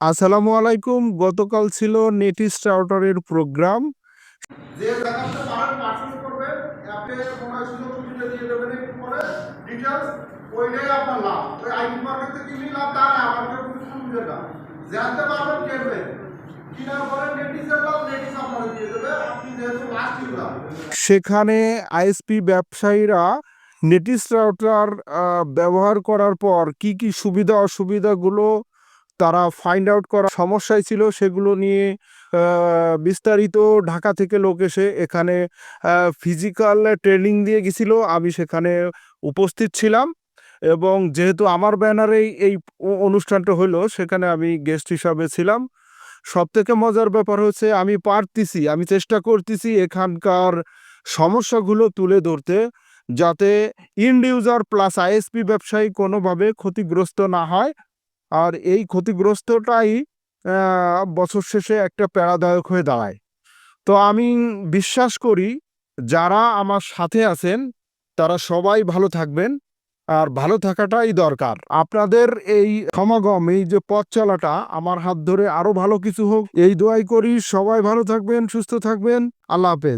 আসসালামু আলাইকুম গতকাল ছিল নেটিস রাউটারের প্রোগ্রাম। যে পারেন করবেন অ্যাপে মনে সুযোগ সুবিধা দিয়ে দেবেন একটু পরে। ডিটেলস ওইটাই আপনার লাভ। ওই আইটি মার্কেট লাভ তা না আমার কেউ কিছু শুনবে না। জানতে পারবেন কিনবেন কিনার পরে নেটিসের লাভ নেটিস আপনারা দিয়ে দেবে। আপনি যেহেতু লাস্ট ইউজার সেখানে আইএসপি ব্যবসায়ীরা নেটিস রাউটার ব্যবহার করার পর কি কি সুবিধা অসুবিধাগুলো তারা ফাইন্ড আউট করা সমস্যায় ছিল সেগুলো নিয়ে বিস্তারিত ঢাকা থেকে লোক এসে এখানে ফিজিক্যাল ট্রেনিং দিয়ে গেছিল। আমি সেখানে উপস্থিত ছিলাম এবং যেহেতু আমার ব্যানারেই এই অনুষ্ঠানটা হলো, সেখানে আমি গেস্ট হিসাবে ছিলাম। সব থেকে মজার ব্যাপার হচ্ছে আমি পারতেছি, আমি চেষ্টা করতেছি এখানকার সমস্যাগুলো তুলে ধরতে যাতে ইন্ড ইউজার প্লাস আইএসপি ব্যবসায়ী কোনোভাবে ক্ষতিগ্রস্ত না হয়। আর এই ক্ষতিগ্রস্তটাই বছর শেষে একটা প্যারাদায়ক হয়ে দাঁড়ায়। তো আমি বিশ্বাস করি, যারা আমার সাথে আছেন, তারা সবাই ভালো থাকবেন, আর ভালো থাকাটাই দরকার। আপনাদের এই সমাগম, এই যে পথ চলাটা, আমার হাত ধরে আরও ভালো কিছু হোক। এই দোয়াই করি, সবাই ভালো থাকবেন, সুস্থ থাকবেন। আল্লাহ হাফেজ।